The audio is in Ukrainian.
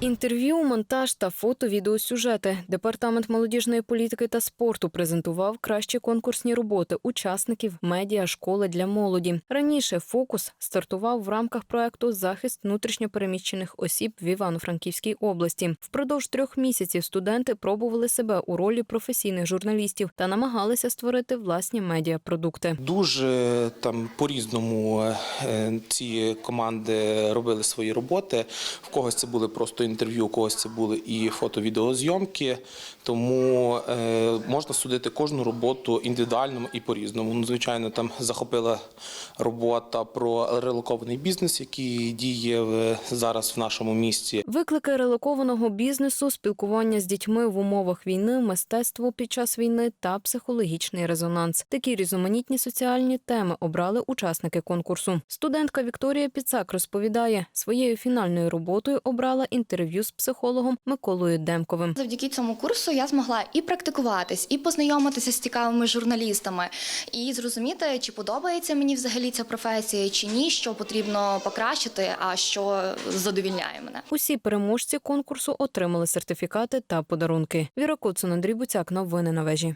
Інтерв'ю, монтаж та фото, відеосюжети. Департамент молодіжної політики та спорту презентував кращі конкурсні роботи учасників медіа школи для молоді. Раніше фокус стартував в рамках проекту Захист внутрішньопереміщених осіб в Івано-Франківській області. Впродовж трьох місяців студенти пробували себе у ролі професійних журналістів та намагалися створити власні медіапродукти. Дуже там по-різному е, ці команди робили свої роботи. В когось це були просто інтерв'ю, у когось це були і фото-відеозйомки. Тому е, можна судити кожну роботу індивідуально і по-різному. Ну, звичайно, там захопила робота про релокований бізнес, який діє в- зараз в нашому місті. Виклики релокованого бізнесу, спілкування з дітьми в умовах війни, мистецтво під час війни та психологічний резонанс. Такі різноманітні соціальні теми обрали учасники конкурсу. Студентка Вікторія Піцак розповідає, своєю фінальною роботою обрала інтерв'ю з психологом Миколою Демковим. Завдяки цьому курсу я змогла і практикуватись, і познайомитися з цікавими журналістами, і зрозуміти, чи подобається мені взагалі ця професія, чи ні, що потрібно покращити, а що задовільняє мене. Усі переможці конкурсу отримали сертифікати та подарунки. Віра Коцун, Андрій Буцяк. Новини на вежі.